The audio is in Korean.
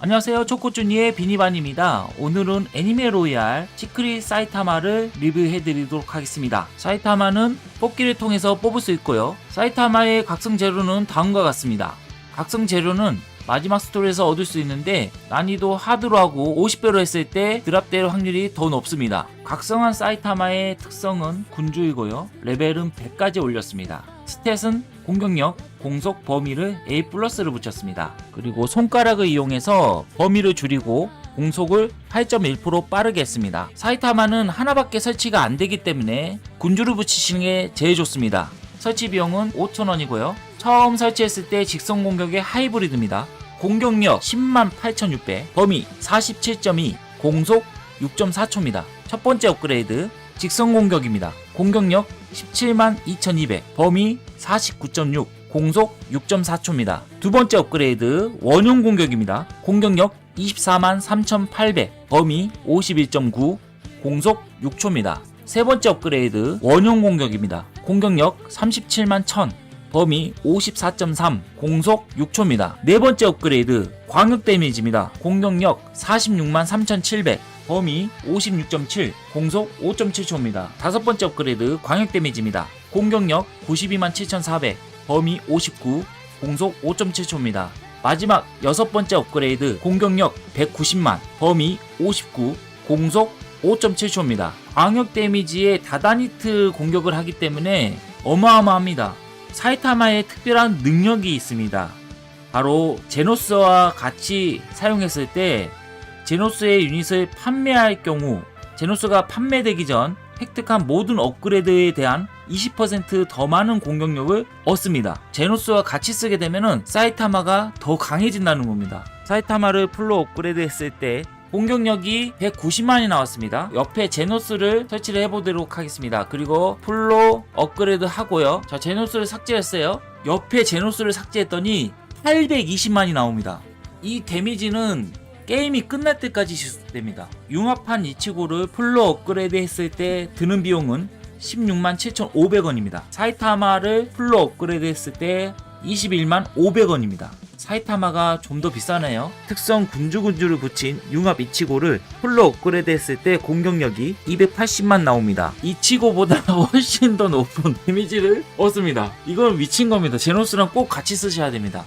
안녕하세요. 초코쭈니의 비니반입니다. 오늘은 애니메 로얄 시크릿 사이타마를 리뷰해 드리도록 하겠습니다. 사이타마는 뽑기를 통해서 뽑을 수 있고요. 사이타마의 각성 재료는 다음과 같습니다. 각성 재료는 마지막 스토리에서 얻을 수 있는데 난이도 하드로 하고 50배로 했을 때 드랍될 확률이 더 높습니다. 각성한 사이타마의 특성은 군주이고요. 레벨은 100까지 올렸습니다. 스탯은 공격력, 공속, 범위를 A 플러스를 붙였습니다. 그리고 손가락을 이용해서 범위를 줄이고 공속을 8.1% 빠르게 했습니다. 사이타마는 하나밖에 설치가 안 되기 때문에 군주를 붙이시는 게 제일 좋습니다. 설치 비용은 5,000원이고요. 처음 설치했을 때 직선 공격의 하이브리드입니다. 공격력 10만 8,600, 범위 47.2, 공속 6.4초입니다. 첫 번째 업그레이드 직선 공격입니다. 공격력 17만 2200, 범위 49.6, 공속 6.4초입니다. 두 번째 업그레이드 원용 공격입니다. 공격력 24만 3800, 범위 51.9, 공속 6초입니다. 세 번째 업그레이드 원용 공격입니다. 공격력 37만 1000, 범위 54.3, 공속 6초입니다. 네 번째 업그레이드 광역 데미지입니다. 공격력 46만 3700, 범위 56.7, 공속 5.7초입니다. 다섯 번째 업그레이드 광역 데미지입니다. 공격력 92만 7400, 범위 59, 공속 5.7초입니다. 마지막 여섯 번째 업그레이드 공격력 190만, 범위 59, 공속 5.7초입니다. 광역 데미지에 다다니트 공격을 하기 때문에 어마어마합니다. 사이타마의 특별한 능력이 있습니다. 바로 제노스와 같이 사용했을 때 제노스의 유닛을 판매할 경우 제노스가 판매되기 전 획득한 모든 업그레이드에 대한 20%더 많은 공격력을 얻습니다. 제노스와 같이 쓰게 되면 사이타마가 더 강해진다는 겁니다. 사이타마를 풀로 업그레이드 했을 때 공격력이 190만이 나왔습니다. 옆에 제노스를 설치를 해보도록 하겠습니다. 그리고 풀로 업그레이드 하고요. 자, 제노스를 삭제했어요. 옆에 제노스를 삭제했더니 820만이 나옵니다. 이 데미지는 게임이 끝날 때까지 지속됩니다. 융합한 이치고를 풀로 업그레이드 했을 때 드는 비용은 16만 7,500원입니다. 사이타마를 풀로 업그레이드 했을 때 21만 500원입니다. 사이타마가 좀 더 비싸네요. 특성 군주군주를 붙인 융합 이치고를 풀로 업그레이드 했을 때 공격력이 280만 나옵니다. 이치고보다 훨씬 더 높은 데미지를 얻습니다. 이건 미친 겁니다. 제노스랑 꼭 같이 쓰셔야 됩니다.